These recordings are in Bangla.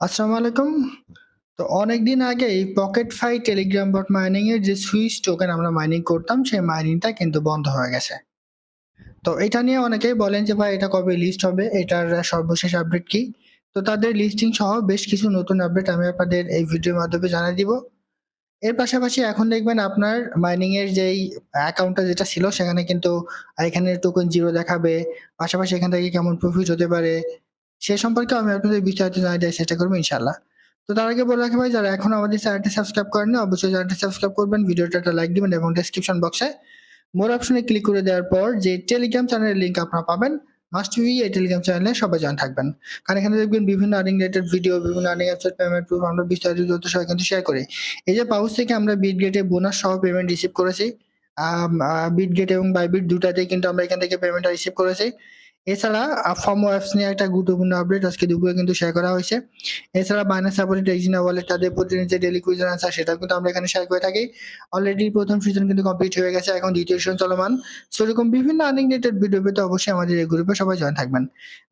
আসসালামু আলাইকুম। তো অনেকদিন আগে এই Pocket Fi Telegram bot mining এর যে সুইচ টোকেন আমরা মাইনিং করতাম, সেই মাইনিংটা কিন্তু বন্ধ হয়ে গেছে। তো এটা নিয়ে অনেকেই বলেন যে, ভাই, এটা কবে লিস্ট হবে? এটার সর্বশেষ আপডেট কি? তো তাদের লিস্টিং সহ বেশ কিছু নতুন আপডেট আমি আপনাদের এই ভিডিওর মাধ্যমে জানিয়ে দিব। এর পাশাপাশি এখন দেখবেন আপনার মাইনিং এর যেই অ্যাকাউন্টটা যেটা ছিল, সেখানে কিন্তু এখানে টোকেন জিরো দেখাবে। পাশাপাশি এখান থেকে কেমন প্রফিট হতে পারে সে সম্পর্কে আমি আপনাদের বিস্তারিত জানিয়ে দেওয়ার চেষ্টা করব ইনশাল্লাহ তো তার আগে বলে রাখি ভাই যারা এখন আমাদের চ্যানেলটি সাবস্ক্রাইব করেননি অবশ্যই চ্যানেলটি সাবস্ক্রাইব করবেন, ভিডিওটা একটা লাইক দিবেন এবং ডেসক্রিপশন বক্সে মোর অপশনে ক্লিক করে দেওয়ার পর যে টেলিগ্রাম চ্যানেলের লিঙ্ক আপনারা পাবেন মাস্ট বি এই টেলিগ্রাম চ্যানেলে সবাই জয়েন থাকবেন। কারণ এখানে দেখবেন বিভিন্ন আর্নিং রিলেটেড ভিডিও, বিভিন্ন আর্নিং অ্যাপসের পেমেন্ট প্রুফ আমরা বিস্তারিত তথ্য সহ কিন্তু শেয়ার করি। এই যে পাউচ থেকে আমরা বিট গেটে বোনাস সহ পেমেন্ট রিসিভ করেছি। আম গেট এবং বাইবিট দুটাতেই কিন্তু আমরা এখান থেকে পেমেন্টটা রিসিভ করেছি। এছাড়া আ ফর্মো অ্যাপস নিয়ে একটা গুরুত্বপূর্ণ আপডেট আজকে দুপুরে কিন্তু শেয়ার করা হয়েছে। এছাড়া বাইন্যান্স সাপোর্টেড এক্সিনা ওয়ালেট তাদের প্রতিদিন যে ডেইলি কুইজ অ্যান্সার সেটাও কিন্তু আমরা এখানে শেয়ার করে থাকি। অলরেডি প্রথম সিজন কিন্তু কমপ্লিট হয়ে গেছে। এখন দ্বিতীয় সিজন চলমান। সো এরকম বিভিন্ন আর্নিং রিলেটেড ভিডিও পেতে অবশ্যই আমাদের এই গ্রুপে সবাই জয়েন থাকবেন।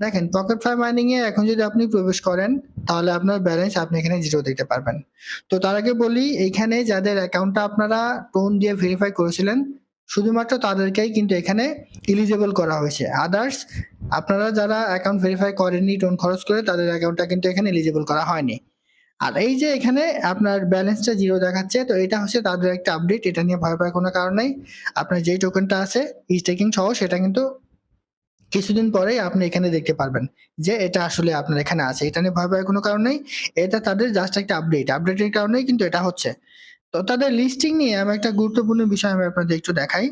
দেখেন পকেট ফাই মাইনিং এ এখন যদি আপনি প্রবেশ করেন, তাহলে আপনার ব্যালেন্স আপনি এখানে জিরো দেখতে পারবেন। তো তার আগে বলি এইখানে যাদের অ্যাকাউন্টটা আপনারা টোন দিয়ে ভেরিফাই করেছিলেন শুধুমাত্র তাদেরকেই কিন্তু এখানে এলিজিবল করা হয়েছে। আদার্স আপনারা যারা অ্যাকাউন্ট ভেরিফাই করেননি টোন খরচ করে, তাদের অ্যাকাউন্টটা কিন্তু এখানে এলিজিবল করা হয়নি। আর এই যে এখানে আপনার ব্যালেন্সটা জিরো দেখাচ্ছে, তো এটা হচ্ছে তাদের একটা আপডেট। এটা নিয়ে ভয় পাওয়ার কোনো কারণ নেই আপনার যেই টোকেনটা আছে ই স্টেকিং সহ সেটা কিন্তু কিছুদিন পরেই আপনি এখানে দেখতে পারবেন যে এটা আসলে আপনার এখানে আছে। এটা নিয়ে ভয় পাওয়ার কোনো কারণ নেই। এটা তাদের জাস্ট একটা আপডেট। আপডেটের কারণেই কিন্তু এটা হচ্ছে। তো তাদের লিস্টিং নিয়ে আমি একটা গুরুত্বপূর্ণ বিষয় আমি আপনাদের একটু দেখাই।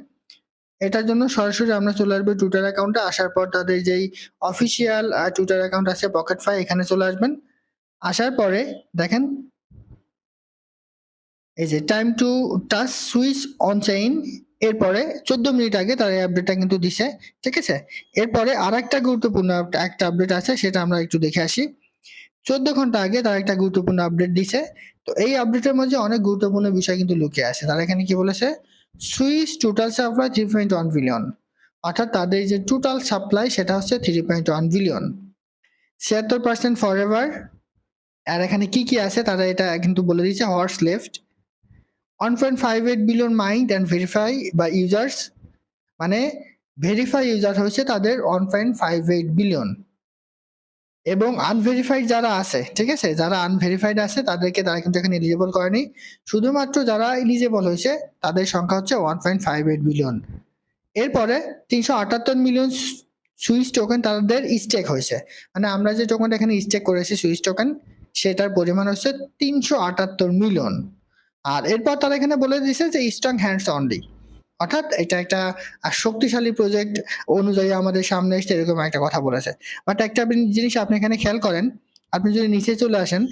এটার জন্য সরাসরি আমরা চলে আসব টুইটার অ্যাকাউন্টে আসার পর তাদের যেই অফিসিয়াল টুইটার অ্যাকাউন্ট আছে পকেট ফাই এখানে চলে আসবেন। আসার পরে দেখেন, এই যে time to touch switch on chain এরপরে 14 মিনিট আগে তার এই আপডেটটা কিন্তু দিছে। ঠিক আছে? এরপরে আরেকটা গুরুত্বপূর্ণ একটা আপডেট আছে, সেটা আমরা একটু দেখে আসি। 14 ঘণ্টা আগে তারা একটা গুরুত্বপূর্ণ আপডেট দিছে। তো এই আপডেটের মধ্যে অনেক গুরুত্বপূর্ণ বিষয় কিন্তু লুকিয়ে আছে। তারা এখানে কি বলেছে? Switch total supply 3.1 billion. অর্থাৎ তাদের যে টোটাল সাপ্লাই সেটা হচ্ছে 3.1 বিলিয়ন। 76% ফরএভার আর এখানে কি, কি আছে তারা এটা কিন্তু বলে দিয়েছে horse left 1.58 billion mined and verify বা ইউজার্স মানে ভেরিফাই ইউজার হয়েছে তাদের 1.58 বিলিয়ন। এবং আনভেরিফাইড যারা আছে, ঠিক আছে? যারা আনভেরিফাইড আছে তাদেরকে তারা কিন্তু এখানে এলিজেবল করেনি। শুধুমাত্র যারা এলিজিবল হয়েছে তাদের সংখ্যা হচ্ছে 1.58 বিলিয়ন। এরপরে 378 মিলিয়ন সু সুইচ টোকেন তাদের স্টেক হয়েছে। মানে আমরা যে টোকেনটা এখানে স্টেক করেছি সুইচ টোকেন সেটার পরিমাণ হচ্ছে 378 মিলিয়ন। আর এরপর তারা এখানে বলে দিয়েছে যে স্ট্রং হ্যান্ডস অনলি। অর্থাৎ এটা একটা শক্তিশালী প্রজেক্ট অনুযায়ী আমাদের সামনে এসছে এরকম একটা কথা বলেছে। বাট একটা আপনি জিনিস আপনি এখানে খেয়াল করেন, আপনি যদি নিচে চলে আসেন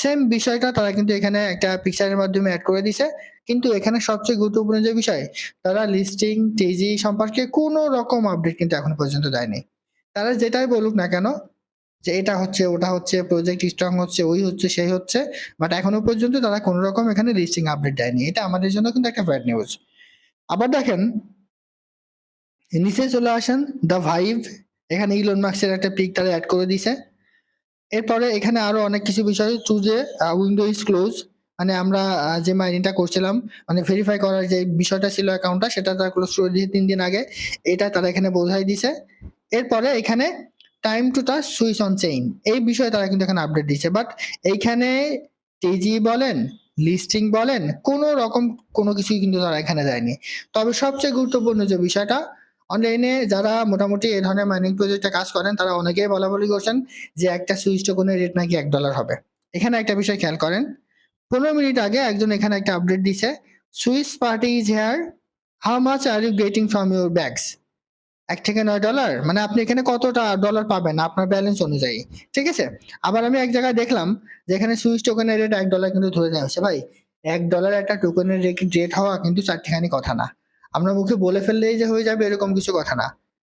সেম বিষয়টা তারা কিন্তু এখানে একটা পিকচারের মাধ্যমে অ্যাড করে দিছে। কিন্তু এখানে সবচেয়ে গুরুত্বপূর্ণ যে বিষয় তারা লিস্টিং, টিজি সম্পর্কে কোনো রকম আপডেট কিন্তু এখনও পর্যন্ত দেয়নি। তারা যেটাই বলুক না কেন যে এটা হচ্ছে, ওটা হচ্ছে, প্রজেক্ট স্ট্রং হচ্ছে, ওই হচ্ছে, সেই হচ্ছে। বাট এখনও পর্যন্ত তারা কোনো রকম এখানে লিস্টিং আপডেট দেয়নি। এটা আমাদের জন্য কিন্তু একটা ব্যাড নিউজ। আবার দেখেন নিচে চলে আসেন দ্য ভাইভ এখানে ইলন মাস্কের একটা পিক তারা অ্যাড করে দিছে। এরপরে এখানে আরও অনেক কিছু বিষয় চুজে উইন্ডো ইজ ক্লোজ মানে আমরা যে মাইনিংটা করছিলাম মানে ভেরিফাই করার যে বিষয়টা ছিল অ্যাকাউন্টটা সেটা তারা ক্লোজ করে দিয়েছে 3 দিন আগে। এটা তারা এখানে বোঝাই দিছে। এরপরে এখানে time to touch switch on chain এই বিষয়ে তারা কিন্তু এখানে আপডেট দিচ্ছে। বাট এইখানে টিজি বলেন, লিস্টিং বলেন, কোনো রকম কোনো কিছুই কিন্তু তারা এখানে যায়নি তবে সবচেয়ে গুরুত্বপূর্ণ যে বিষয়টা অনলাইনে যারা মোটামুটি এই ধরনের মাইনিং প্রজেক্টে কাজ করেন, তারা অনেকেই বলাবলি করছেন যে একটা সুইচ টোকেনের রেট নাকি এক ডলার হবে। এখানে একটা বিষয় খেয়াল করেন। 15 মিনিট আগে একজন এখানে একটা আপডেট দিছে। Switch party is here how much are you getting from your bags? $1 থেকে নয় ডলার মানে আপনি এখানে কতটা ডলার পাবেন আপনার ব্যালেন্স অনুযায়ী। ঠিক আছে? আবার আমি এক জায়গায় দেখলাম যে এখানে সুইচ টোকেনের রেট এক ডলার কিন্তু ধরে নেওয়া হয়েছে। ভাই এক ডলার একটা টোকেনের রেট হওয়া কিন্তু চারটিখানি কথা না। আমরা মুখে বলে ফেললেই যে হয়ে যাবে এরকম কিছু কথা না।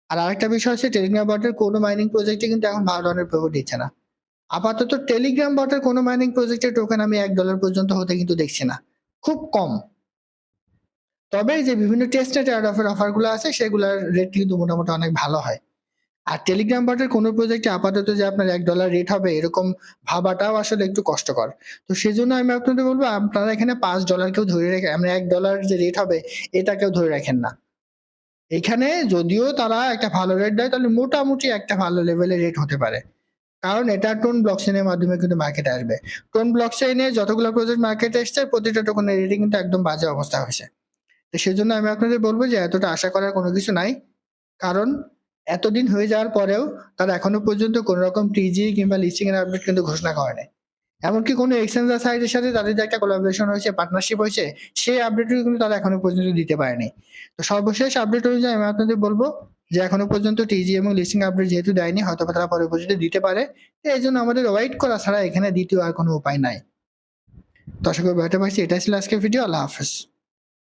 আর আরেকটা বিষয় হচ্ছে টেলিগ্রাম বটের কোনো মাইনিং প্রজেক্টে কিন্তু এখন $12 প্রফিট দিচ্ছে না। আপাতত টেলিগ্রাম বটের কোনো মাইনিং প্রজেক্টের টোকেন আমি এক ডলার পর্যন্ত হতে কিন্তু দেখছি না। খুব কম। তবে যে বিভিন্ন টেস্টেড এয়ারড্রপের অফারগুলো আছে, সেগুলার রেট কিন্তু মোটামুটি অনেক ভালো হয়। আর টেলিগ্রাম বটের কোনো প্রজেক্টে আপাতত যে আপনার এক ডলার রেট হবে, এরকম ভাবাটাও আসলে একটু কষ্টকর। তো সেই জন্য আমি আপনাদের বলব, আপনারা এখানে পাঁচ ডলার কেউ ধরে রেখে আমরা এক ডলার যে রেট হবে, এটা কেউ ধরে রাখেন না। এখানে যদিও তারা একটা ভালো রেট দেয়, তাহলে মোটামুটি একটা ভালো লেভেলের রেট হতে পারে। কারণ এটা টোন ব্লকচেনের মাধ্যমে কিন্তু মার্কেটে আসবে। টোন ব্লকচেনে যতগুলো প্রজেক্ট মার্কেটে এসছে, প্রতিটা টোকনের রেটিং কিন্তু একদম বাজে অবস্থা হয়েছে। তো সেজন্য আমি আপনাদের বলব যে এতটা আশা করার কোনো কিছু নাই। কারণ এতদিন হয়ে যাওয়ার পরেও তারা এখনও পর্যন্ত কোনো রকম টিজি কিংবা লিস্টিং এর আপডেট কিন্তু ঘোষণা করে নাই। এমনকি কোনো এক্সচেঞ্জার সাইটের সাথে তাদের যে একটা কোলাবোরেশন হয়েছে পার্টনারশিপ হয়েছে, সেই আপডেটও কিন্তু তারা এখনও পর্যন্ত দিতে পারেনি তো সর্বশেষ আপডেট অনুযায়ী আমি আপনাদের বলব যে এখনও পর্যন্ত টিজি এবং লিস্টিং আপডেট যেহেতু দেয়নি হয়তো তারা পরে পর্যন্ত দিতে পারে। তো এই জন্য আমাদের ওয়েট করা ছাড়া এখানে দ্বিতীয় আর কোনো উপায় নাই। দর্শক ব্যাটা পাইছি এটাই ছিল আজকের ভিডিও আল্লাহ হাফেজ।